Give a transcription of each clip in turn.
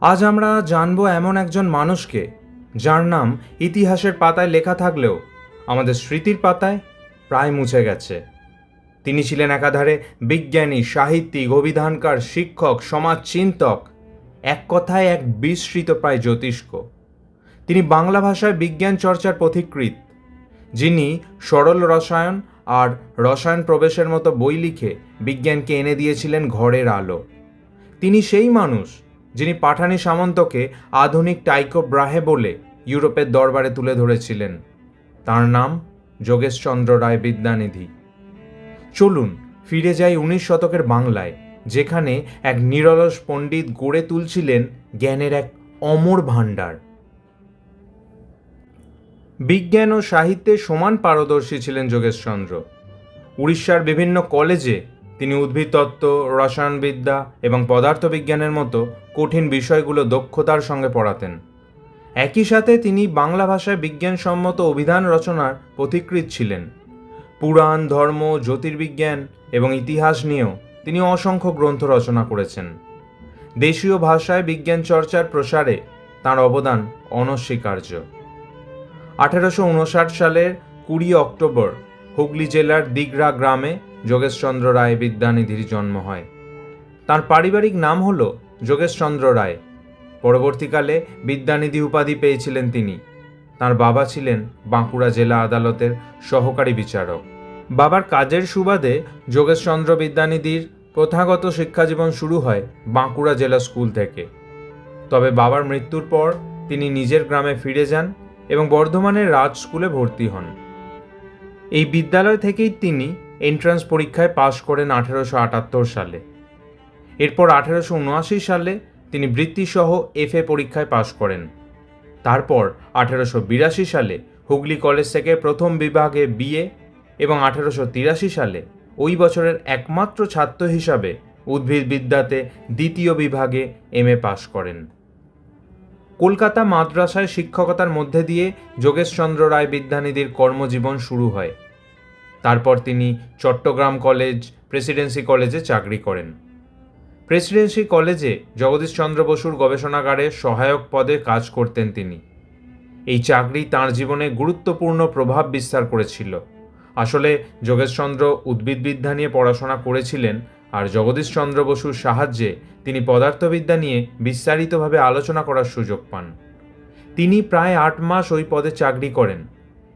আজ আমরা জানব এমন একজন মানুষকে, যার নাম ইতিহাসের পাতায় লেখা থাকলেও আমাদের স্মৃতির পাতায় প্রায় মুছে গেছে। তিনি ছিলেন একাধারে বিজ্ঞানী, সাহিত্যিক, অভিধানকার, শিক্ষক সমাজ চিন্তক এক কথায় এক বিস্মৃত প্রায় জ্যোতিষ্ক। তিনি বাংলা ভাষায় বিজ্ঞান চর্চার পথিকৃৎ, যিনি সরল রসায়ন আর রসায়ন প্রবেশের মতো বই লিখে বিজ্ঞানকে এনে দিয়েছিলেন ঘরের আলো। তিনি সেই মানুষ যিনি পাঠানি সামন্তকে আধুনিক টাইকো ব্রাহে বলে ইউরোপের দরবারে তুলে ধরেছিলেন। তার নাম যোগেশচন্দ্র রায় বিদ্যানিধি। চলুন ফিরে যাই উনিশ শতকের বাংলায়, যেখানে এক নিরলস পণ্ডিত গড়ে তুলছিলেন জ্ঞানের এক অমর ভাণ্ডার। বিজ্ঞান ও সাহিত্যে সমান পারদর্শী ছিলেন যোগেশচন্দ্র। উড়িষ্যার বিভিন্ন কলেজে তিনি উদ্ভিদতত্ত্ব, রসায়নবিদ্যা এবং পদার্থবিজ্ঞানের মতো কঠিন বিষয়গুলো দক্ষতার সঙ্গে পড়াতেন। একই সাথে তিনি বাংলা ভাষায় বিজ্ঞানসম্মত অভিধান রচনার পথিকৃৎ ছিলেন। পুরাণ, ধর্ম, জ্যোতির্বিজ্ঞান এবং ইতিহাস নিয়েও তিনি অসংখ্য গ্রন্থ রচনা করেছেন। দেশীয় ভাষায় বিজ্ঞান চর্চার প্রসারে তার অবদান অনস্বীকার্য। আঠেরোশো উনষাট সালের কুড়ি অক্টোবর হুগলি জেলার দিগরা গ্রামে যোগেশচন্দ্র রায় বিদ্যানিধির জন্ম হয়। তার পারিবারিক নাম হল যোগেশচন্দ্র রায়। পরবর্তীকালে বিদ্যানিধি উপাধি পেয়েছিলেন তিনি। তার বাবা ছিলেন বাঁকুড়া জেলা আদালতের সহকারী বিচারক। বাবার কাজের সুবাদে যোগেশচন্দ্র বিদ্যানিধির প্রথাগত শিক্ষাজীবন শুরু হয় বাঁকুড়া জেলা স্কুল থেকে। তবে বাবার মৃত্যুর পর তিনি নিজের গ্রামে ফিরে যান এবং বর্ধমানের রাজ স্কুলে ভর্তি হন। এই বিদ্যালয় থেকেই তিনি এন্ট্রান্স পরীক্ষায় পাশ করেন আঠেরোশো আটাত্তর সালে। এরপর আঠেরোশো উনআশি সালে তিনি বৃত্তিসহ এফএ পরীক্ষায় পাশ করেন। তারপর আঠেরোশো বিরাশি সালে হুগলি কলেজ থেকে প্রথম বিভাগে বিএ এবং আঠেরোশো তিরাশি সালে ওই বছরের একমাত্র ছাত্র হিসাবে উদ্ভিদবিদ্যাতে দ্বিতীয় বিভাগে এম এ পাশ করেন। কলকাতা মাদ্রাসায় শিক্ষকতার মধ্যে দিয়ে যোগেশচন্দ্র রায় বিদ্যানিধির কর্মজীবন শুরু হয়। তারপর তিনি চট্টগ্রাম কলেজ, প্রেসিডেন্সি কলেজে চাকরি করেন। প্রেসিডেন্সি কলেজে জগদীশচন্দ্র বসুর গবেষণাগারে সহায়ক পদে কাজ করতেন তিনি। এই চাকরি তাঁর জীবনে গুরুত্বপূর্ণ প্রভাব বিস্তার করেছিল। আসলে যোগেশচন্দ্র উদ্ভিদবিদ্যা নিয়ে পড়াশোনা করেছিলেন আর জগদীশচন্দ্র বসুর সাহায্যে তিনি পদার্থবিদ্যা নিয়ে বিস্তারিতভাবে আলোচনা করার সুযোগ পান। তিনি প্রায় আট মাস ওই পদে চাকরি করেন।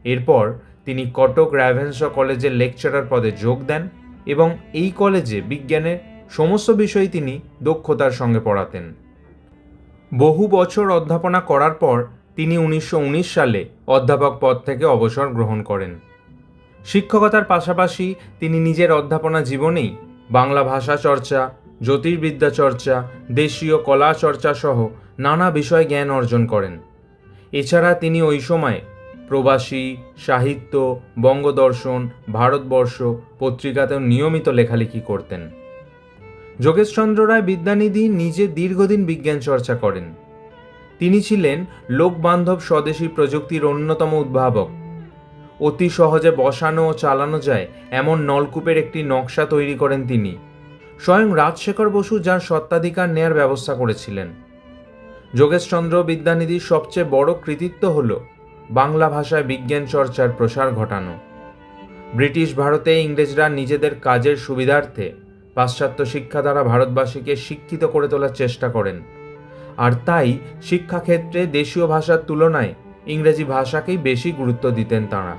এরপর তিনি কটক র্যাভেন্স কলেজের লেকচারার পদে যোগ দেন এবং এই কলেজে বিজ্ঞানের সমস্ত বিষয় তিনি দক্ষতার সঙ্গে পড়াতেন। বহু বছর অধ্যাপনা করার পর তিনি উনিশশো উনিশ সালে অধ্যাপক পদ থেকে অবসর গ্রহণ করেন। শিক্ষকতার পাশাপাশি তিনি নিজের অধ্যাপনা জীবনেই বাংলা ভাষা চর্চা জ্যোতির্বিদ্যা চর্চা, দেশীয় কলা চর্চা সহ নানা বিষয় জ্ঞান অর্জন করেন। এছাড়া তিনি ওই সময় প্রবাসী, সাহিত্য, বঙ্গদর্শন, ভারতবর্ষ পত্রিকাতেও নিয়মিত লেখালেখি করতেন। যোগেশচন্দ্র রায় বিদ্যানিধি নিজে দীর্ঘদিন বিজ্ঞান চর্চা করেন। তিনি ছিলেন লোকবান্ধব স্বদেশী প্রযুক্তির অন্যতম উদ্ভাবক। অতি সহজে বসানো ও চালানো যায় এমন নলকূপের একটি নকশা তৈরি করেন তিনি। স্বয়ং রাজশেখর বসু যার সত্ত্বাধিকার নেয়ার ব্যবস্থা করেছিলেন। যোগেশচন্দ্র বিদ্যানিধির সবচেয়ে বড় কৃতিত্ব হল বাংলা ভাষায় বিজ্ঞান চর্চার প্রসার ঘটানো। ব্রিটিশ ভারতে ইংরেজরা নিজেদের কাজের সুবিধার্থে পাশ্চাত্য শিক্ষা দ্বারা ভারতবাসীকে শিক্ষিত করে তোলার চেষ্টা করেন। আর তাই শিক্ষাক্ষেত্রে দেশীয় ভাষার তুলনায় ইংরেজি ভাষাকেই বেশি গুরুত্ব দিতেন তাঁরা।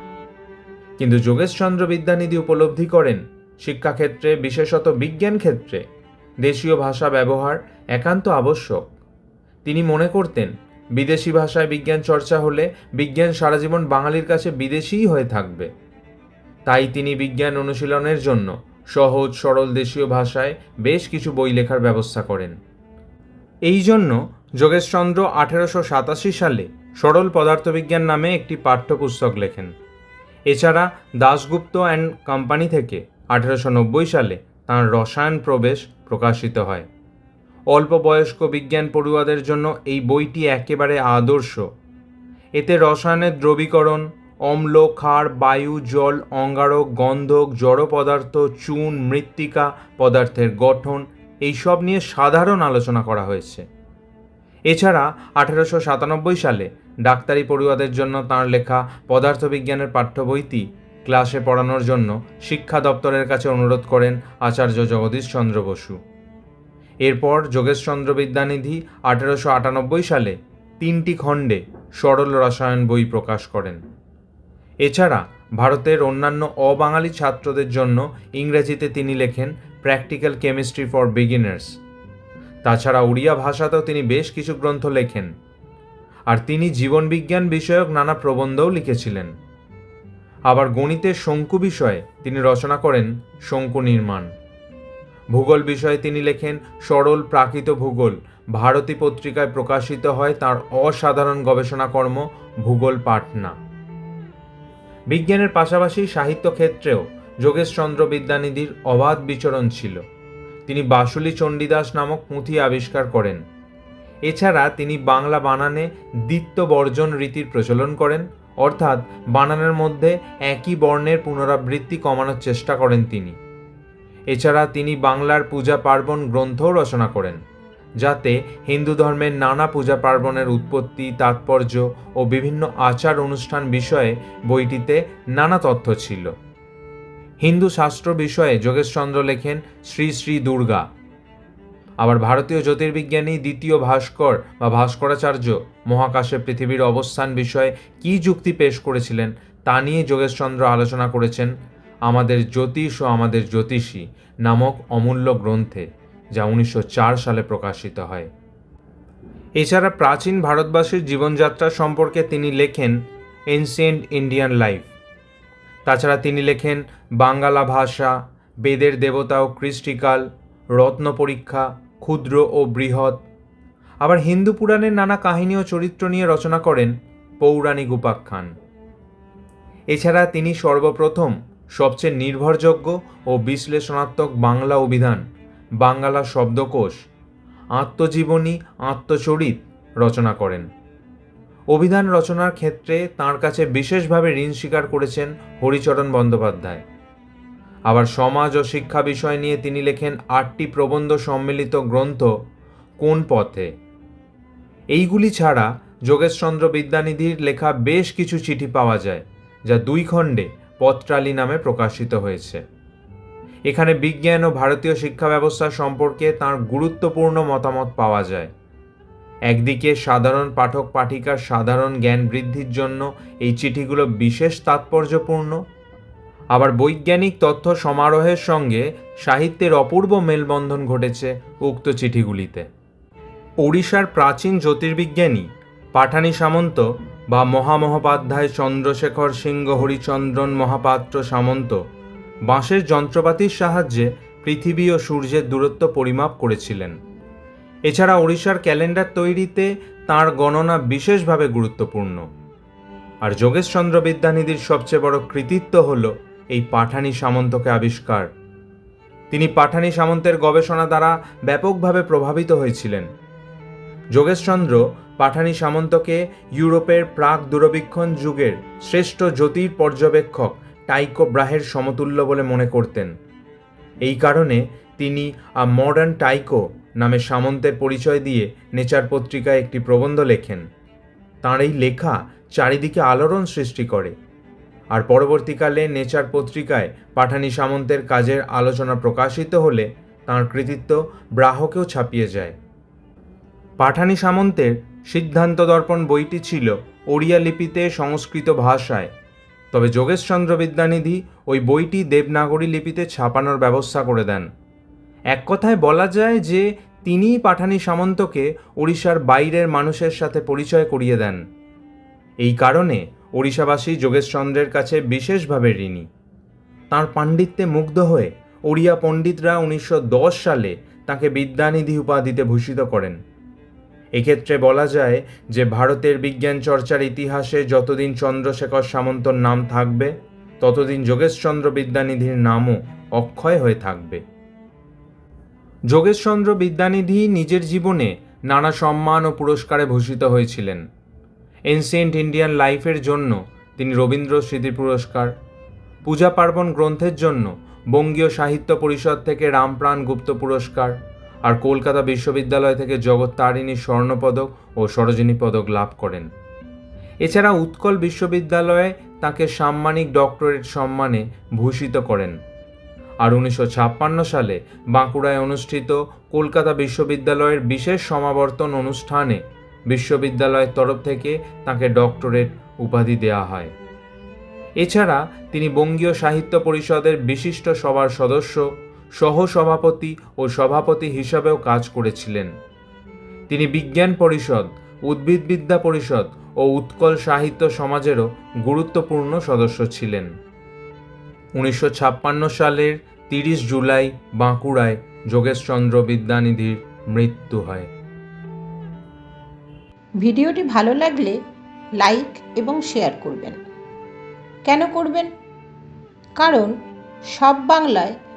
কিন্তু যোগেশচন্দ্র বিদ্যানিধি উপলব্ধি করেন, শিক্ষাক্ষেত্রে, বিশেষত বিজ্ঞান ক্ষেত্রে, দেশীয় ভাষা ব্যবহার একান্ত আবশ্যক। তিনি মনে করতেন বিদেশি ভাষায় বিজ্ঞান চর্চা হলে বিজ্ঞান সারা জীবন বাঙালির কাছে বিদেশিই হয়ে থাকবে। তাই তিনি বিজ্ঞান অনুশীলনের জন্য সহজ, সরল দেশীয় ভাষায় বেশ কিছু বই লেখার ব্যবস্থা করেন। এই জন্য যোগেশচন্দ্র আঠেরোশো সাতাশি সালে সরল পদার্থবিজ্ঞান নামে একটি পাঠ্যপুস্তক লেখেন। এছাড়া দাশগুপ্ত অ্যান্ড কোম্পানি থেকে আঠেরোশো নব্বই সালে তাঁর রসায়ন প্রবেশ প্রকাশিত হয়। অল্প বয়স্ক বিজ্ঞান পড়ুয়াদের জন্য এই বইটি একেবারে আদর্শ। এতে রসায়নের দ্রবীকরণ, অম্ল, ক্ষার, বায়ু, জল, অঙ্গারক, গন্ধক, জড় পদার্থ, চুন, মৃত্তিকা পদার্থের গঠন, এইসব নিয়ে সাধারণ আলোচনা করা হয়েছে। এছাড়া আঠেরোশো সাতানব্বই সালে ডাক্তারি পড়ুয়াদের জন্য তাঁর লেখা পদার্থবিজ্ঞানের পাঠ্য বইটি ক্লাসে পড়ানোর জন্য শিক্ষা দপ্তরের কাছে অনুরোধ করেন আচার্য জগদীশ চন্দ্র বসু। এরপর যোগেশচন্দ্র বিদ্যানিধি আঠেরোশো আটানব্বই সালে তিনটি খণ্ডে সরল রসায়ন বই প্রকাশ করেন। এছাড়া ভারতের অন্যান্য অবাঙালি ছাত্রদের জন্য ইংরেজিতে তিনি লেখেন প্র্যাকটিক্যাল কেমিস্ট্রি ফর বিগিনার্স তাছাড়া উড়িয়া ভাষাতেও তিনি বেশ কিছু গ্রন্থ লেখেন আর তিনি জীবনবিজ্ঞান বিষয়ক নানা প্রবন্ধও লিখেছিলেন। আবার গণিতের শঙ্কু বিষয়ে তিনি রচনা করেন শঙ্কু নির্মাণ ভূগোল বিষয়ে তিনি লেখেন, সরল প্রাকৃত ভূগোল। ভারতী পত্রিকায় প্রকাশিত হয় তার অসাধারণ গবেষণাকর্ম ভূগোল পাটনা। বিজ্ঞানের পাশাপাশি সাহিত্য ক্ষেত্রেও যোগেশচন্দ্র বিদ্যানিধির অবাধ বিচরণ ছিল। তিনি বাসুলি চণ্ডীদাস নামক পুঁথি আবিষ্কার করেন। এছাড়া তিনি বাংলা বানানে দ্বিত্ব বর্জন রীতির প্রচলন করেন, অর্থাৎ বানানের মধ্যে একই বর্ণের পুনরাবৃত্তি কমানোর চেষ্টা করেন তিনি। এছাড়া তিনি বাংলার পূজা পার্বণ গ্রন্থও রচনা করেন, যাতে হিন্দু ধর্মের নানা পূজা পার্বণের উৎপত্তি, তাৎপর্য ও বিভিন্ন আচার অনুষ্ঠান বিষয়ে বইটিতে নানা তথ্য ছিল। হিন্দু শাস্ত্র বিষয়ে যোগেশচন্দ্র লেখেন শ্রী শ্রী দুর্গা। আবার ভারতীয় জ্যোতির্বিজ্ঞানী দ্বিতীয় ভাস্কর বা ভাস্করাচার্য মহাকাশে পৃথিবীর অবস্থান বিষয়ে কী যুক্তি পেশ করেছিলেন তা নিয়ে যোগেশচন্দ্র আলোচনা করেছেন আমাদের জ্যোতিষ ও আমাদের জ্যোতিষী নামক অমূল্য গ্রন্থে, যা উনিশশো চার সালে প্রকাশিত হয়। এছাড়া প্রাচীন ভারতবাসীর জীবনযাত্রা সম্পর্কে তিনি লেখেন এনসিয়েন্ট ইন্ডিয়ান লাইফ তাছাড়া তিনি লেখেন বাঙ্গালা ভাষা, বেদের দেবতা ও কৃষ্টিকাল, রত্ন পরীক্ষা, ক্ষুদ্র ও বৃহৎ। আবার হিন্দু পুরাণের নানা কাহিনী ও চরিত্র নিয়ে রচনা করেন পৌরাণিক উপাখ্যান। এছাড়া তিনি সর্বপ্রথম সবচেয়ে নির্ভরযোগ্য ও বিশ্লেষণাত্মক বাংলা অভিধান, বাংলা শব্দকোষ, আত্মজীবনী, আত্মচরিত রচনা করেন। অভিধান রচনার ক্ষেত্রে তাঁর কাছে বিশেষভাবে ঋণ স্বীকার করেছেন হরিচরণ বন্দ্যোপাধ্যায়। আবার সমাজ ও শিক্ষা বিষয় নিয়ে তিনি লেখেন আটটি প্রবন্ধ সম্মিলিত গ্রন্থ, কোন পথে? এইগুলি ছাড়া যোগেশচন্দ্র বিদ্যানিধির লেখা বেশ কিছু চিঠি পাওয়া যায়, যা দুই খণ্ডে পত্রালী নামে প্রকাশিত হয়েছে। এখানে বিজ্ঞান ও ভারতীয় শিক্ষা ব্যবস্থা সম্পর্কে তার গুরুত্বপূর্ণ মতামত পাওয়া যায়। একদিকে সাধারণ পাঠক পাঠিকার সাধারণ জ্ঞান বৃদ্ধির জন্য এই চিঠিগুলো বিশেষ তাৎপর্যপূর্ণ। আবার বৈজ্ঞানিক তথ্য সমারোহের সঙ্গে সাহিত্যের অপূর্ব মেলবন্ধন ঘটেছে উক্ত চিঠিগুলিতে। ওড়িশার প্রাচীন জ্যোতির্বিজ্ঞানী পাঠানি সামন্ত বা মহামহোপাধ্যায় চন্দ্রশেখর সিংহ হরিচন্দ্রন মহাপাত্র সামন্ত। বাঁশের যন্ত্রপাতির সাহায্যে পৃথিবী ও সূর্যের দূরত্ব পরিমাপ করেছিলেন। এছাড়া ওড়িশার ক্যালেন্ডার তৈরিতে তার গণনা বিশেষভাবে গুরুত্বপূর্ণ। আর যোগেশচন্দ্র বিদ্যানিধির সবচেয়ে বড় কৃতিত্ব হল এই পাঠানি সামন্তকে আবিষ্কার। তিনি পাঠানি সামন্তের গবেষণা দ্বারা ব্যাপকভাবে প্রভাবিত হয়েছিলেন। যোগেশচন্দ্র পাঠানি সামন্তকে ইউরোপের প্রাক দূরবীক্ষণ যুগের শ্রেষ্ঠ জ্যোতির পর্যবেক্ষক টাইকো ব্রাহের সমতুল্য বলে মনে করতেন। এই কারণে তিনি আ মডার্ন টাইকো নামে সামন্তের পরিচয় দিয়ে নেচার পত্রিকায় একটি প্রবন্ধ লেখেন। তাঁর এই লেখা চারিদিকে আলোড়ন সৃষ্টি করে। আর পরবর্তীকালে নেচার পত্রিকায় পাঠানি সামন্তের কাজের আলোচনা প্রকাশিত হলে তাঁর কৃতিত্ব ব্রাহকেও ছাপিয়ে যায়। পাঠানি সামন্তের সিদ্ধান্ত দর্পণ বইটি ছিল ওড়িয়া লিপিতে সংস্কৃত ভাষায়। তবে যোগেশচন্দ্র বিদ্যানিধি ওই বইটি দেবনাগরী লিপিতে ছাপানোর ব্যবস্থা করে দেন। এক কথায় বলা যায় যে, তিনিই পাঠানি সামন্তকে ওড়িশার বাইরের মানুষের সাথে পরিচয় করিয়ে দেন। এই কারণে ওড়িশাবাসী যোগেশচন্দ্রের কাছে বিশেষভাবে ঋণী। তাঁর পাণ্ডিত্যে মুগ্ধ হয়ে ওড়িয়া পণ্ডিতরা উনিশশো দশ সালে তাকে বিদ্যানিধি উপাধিতে ভূষিত করেন। এক্ষেত্রে বলা যায় যে ভারতের বিজ্ঞান চর্চার ইতিহাসে যতদিন চন্দ্রশেখর সামন্তর নাম থাকবে, ততদিন যোগেশচন্দ্র বিদ্যানিধির নামও অক্ষয় হয়ে থাকবে। যোগেশচন্দ্র বিদ্যানিধি নিজের জীবনে নানা সম্মান ও পুরস্কারে ভূষিত হয়েছিলেন। এনসিয়েন্ট ইন্ডিয়ান লাইফের জন্য তিনি রবীন্দ্র স্মৃতি পুরস্কার, পূজা পার্বণ গ্রন্থের জন্য বঙ্গীয় সাহিত্য পরিষদ থেকে রামপ্রাণ গুপ্ত পুরস্কার আর কলকাতা বিশ্ববিদ্যালয় থেকে জগত্তারিণী স্বর্ণপদক ও সরোজিনী পদক লাভ করেন। এছাড়া উৎকল বিশ্ববিদ্যালয়ে তাকে সাম্মানিক ডক্টরেট সম্মানে ভূষিত করেন। আর উনিশশো ছাপ্পান্ন সালে বাঁকুড়ায় অনুষ্ঠিত কলকাতা বিশ্ববিদ্যালয়ের বিশেষ সমাবর্তন অনুষ্ঠানে বিশ্ববিদ্যালয়ের তরফ থেকে তাকে ডক্টরেট উপাধি দেওয়া হয়। এছাড়া তিনি বঙ্গীয় সাহিত্য পরিষদের বিশিষ্ট সভার সদস্য সহসভাপতি ও সভাপতি হিসাবেও কাজ করেছিলেন। তিনি বিজ্ঞান পরিষদ, উদ্ভিদবিদ্যা পরিষদ ও উৎকল সাহিত্য সমাজেরও গুরুত্বপূর্ণ সদস্য ছিলেন। উনিশশো ছাপ্পান্ন সালের তিরিশ জুলাই বাঁকুড়ায় যোগেশচন্দ্র বিদ্যানিধির মৃত্যু হয়। ভিডিওটি ভালো লাগলে লাইক এবং শেয়ার করবেন। কেন করবেন? কারণ সব বাংলায়